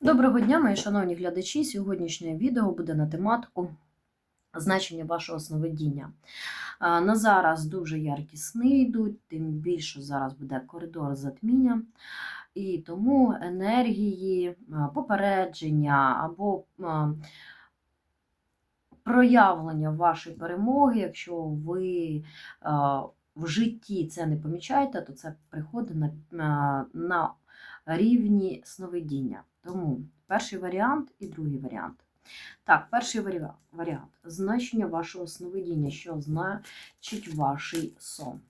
Доброго дня, мої шановні глядачі. Сьогоднішнє відео буде на тематику значення вашого сновидіння. На зараз дуже яркі сни йдуть, тим більше зараз буде коридор затміння. І тому енергії, попередження або проявлення вашої перемоги, якщо ви в житті це не помічаєте, то це приходить на, на рівні сновидіння. Тому перший варіант і другий варіант. Так, перший варіа- варіант. Значення вашого сновидіння, що значить ваш сон.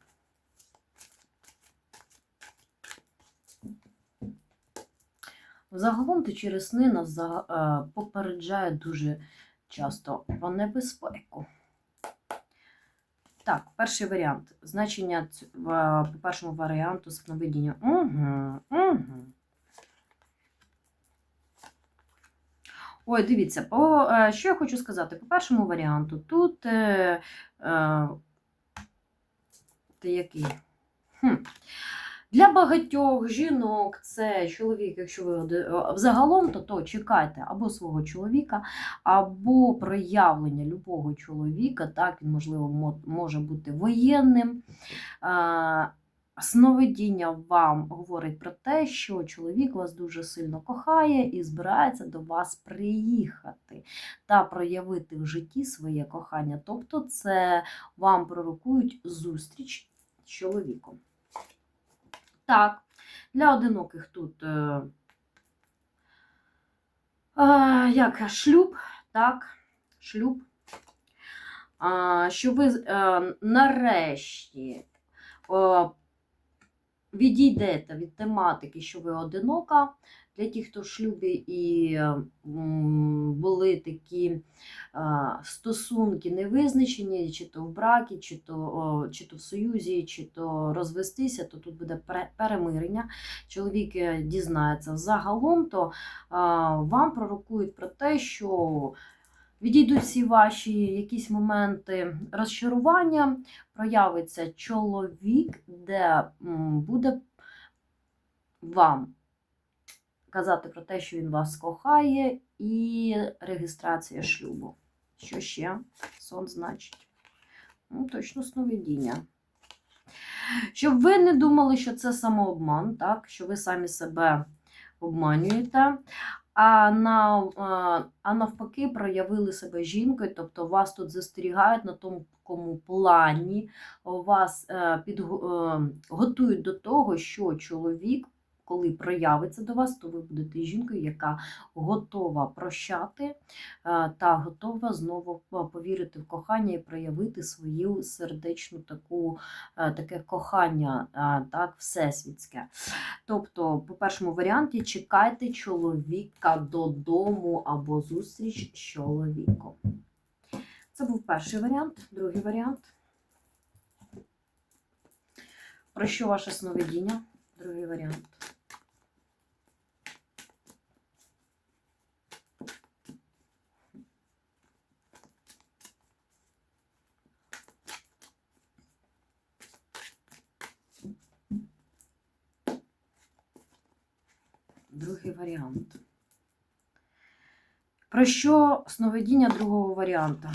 Загалом то через сни нас е, попереджає дуже часто про небезпеку. Так, перший варіант. Значення по першому варіанту сновидіння. Угу, угу. Ой, дивіться, по, е, що я хочу сказати? По першому варіанту, тут е, е, який? Хм. Для багатьох жінок це чоловік, якщо ви е, взагалом, то, то чекайте або свого чоловіка, або проявлення любого чоловіка. Так, він, можливо, може бути воєнним. Е, Сновидіння вам говорить про те, що чоловік вас дуже сильно кохає і збирається до вас приїхати та проявити в житті своє кохання. Тобто, це вам пророкують зустріч з чоловіком. Так, для одиноких тут е, е, як шлюб, так, шлюб. А, що ви е, нарешті е, відійдете від тематики, що ви одинока. Для тих, хто в шлюбі і були такі стосунки невизначені, чи то в бракі, чи то, чи то в союзі, чи то розвестися, то тут буде перемирення. Чоловік е, дізнається загалом, то вам пророкують про те, що відійдуть всі ваші якісь моменти розчарування, проявиться чоловік, де буде вам казати про те, що він вас кохає, і реєстрація шлюбу. Що ще сон значить? Ну, точно сновидіння. Щоб ви не думали, що це самообман, так? що ви самі себе обманюєте, а, на, а, а навпаки проявили себе жінкою, тобто вас тут застерігають на тому кому плані, вас підготують е, до того, що чоловік, коли проявиться до вас, то ви будете жінкою, яка готова прощати е, та готова знову е, повірити в кохання і проявити свою сердечну таку, е, таке кохання, так, всесвітське. Тобто, по першому варіанті, чекайте чоловіка додому або зустріч з чоловіком. Це був перший варіант, другий варіант. Про що ваше сновидіння? Другий варіант. Другий варіант. Про що сновидіння другого варіанта?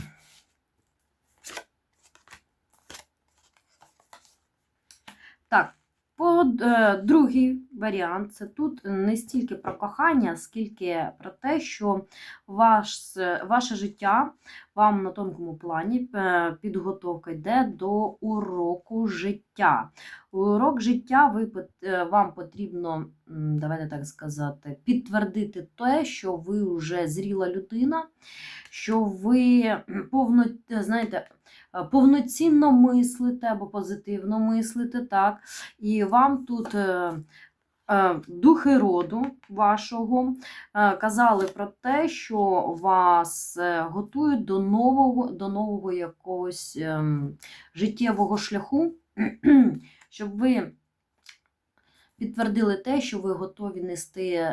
Так, по е, другий варіант це тут не стільки про кохання, скільки про те, що ваш, ваше життя вам на тонкому плані е, підготовка йде до уроку життя. Урок життя ви, е, вам потрібно, давайте так сказати, підтвердити те, що ви вже зріла людина, що ви повно, знаєте, повноцінно мислите або позитивно мислите, так, і вам тут е, е, духи роду вашого е, казали про те, що вас готують до нового, до нового якогось ем, життєвого шляху, щоб ви підтвердили те, що ви готові нести.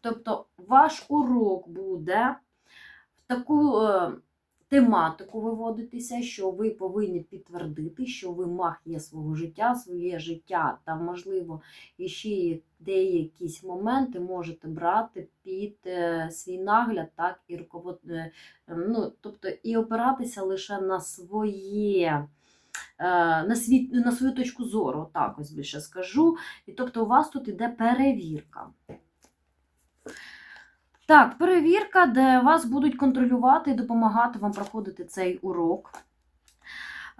Тобто ваш урок буде в таку. Тематику виводитися, що ви повинні підтвердити, що ви мах є свого життя, своє життя та, можливо, ще деякісь моменти можете брати під е, свій нагляд, так, і е, ну, тобто і опиратися лише на своє. е, На, свій, на свою точку зору, так ось більше скажу. І тобто у вас тут іде перевірка. Так, перевірка, де вас будуть контролювати і допомагати вам проходити цей урок.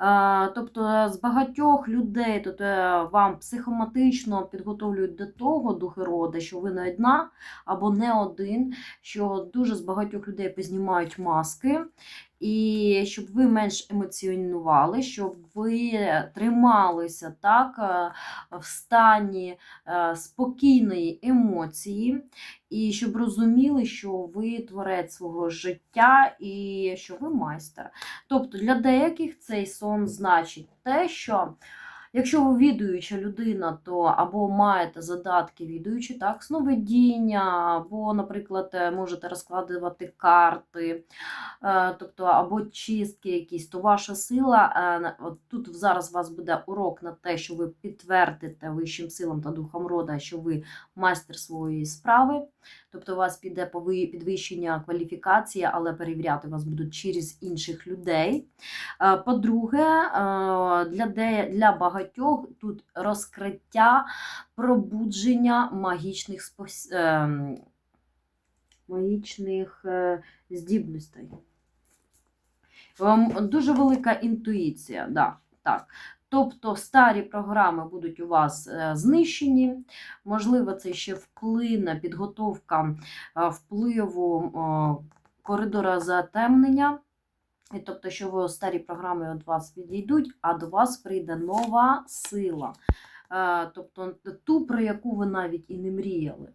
Е, Тобто з багатьох людей тут е, вам психоматично підготовлюють до того духи роди, що ви не одна або не один, що дуже з багатьох людей познімають маски, і щоб ви менш емоціонували, щоб ви трималися так е, в стані е, спокійної емоції, і щоб розуміли, що ви творець свого життя і що ви майстер. Тобто для деяких цей сон значить те, що якщо ви відуюча людина, то або маєте задатки відуючі, так, сновидіння, або, наприклад, е, можете розкладувати карти, е, тобто або чистки якісь, то ваша сила, е, от тут зараз у вас буде урок на те, що ви підтвердите вищим силам та духом рода, що ви майстер своєї справи. Тобто у вас піде підвищення кваліфікації, але перевіряти вас будуть через інших людей. Е, По-друге, е, для, для багатьох тут розкриття, пробудження магічних, спос... ем, магічних е, здібностей. Дуже велика інтуїція, да, так. Тобто старі програми будуть у вас е, знищені. Можливо, це ще вплине підготовка е, впливу коридора затемнення. Тобто, що ви старі програми від вас відійдуть, а до вас прийде нова сила. Е, Тобто ту, про яку ви навіть і не мріяли.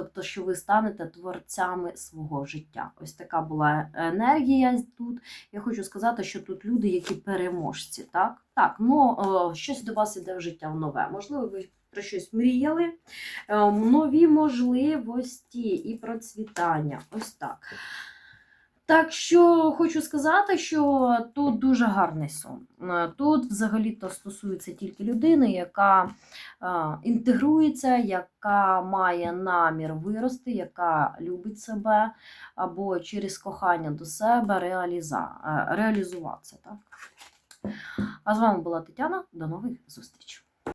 Тобто, що ви станете творцями свого життя. Ось така була енергія тут. Я хочу сказати, що тут люди, які переможці. Так, так ну щось до вас іде в життя в нове. Можливо, ви про щось мріяли. Е, Нові можливості і процвітання. Ось так. Так що хочу сказати, що тут дуже гарний сон. Е, Тут взагалі-то стосується тільки людини, яка е, інтегрується, яка має намір вирости, яка любить себе, або через кохання до себе реаліза, е, реалізуватися. Так? А з вами була Тетяна. До нових зустрічей.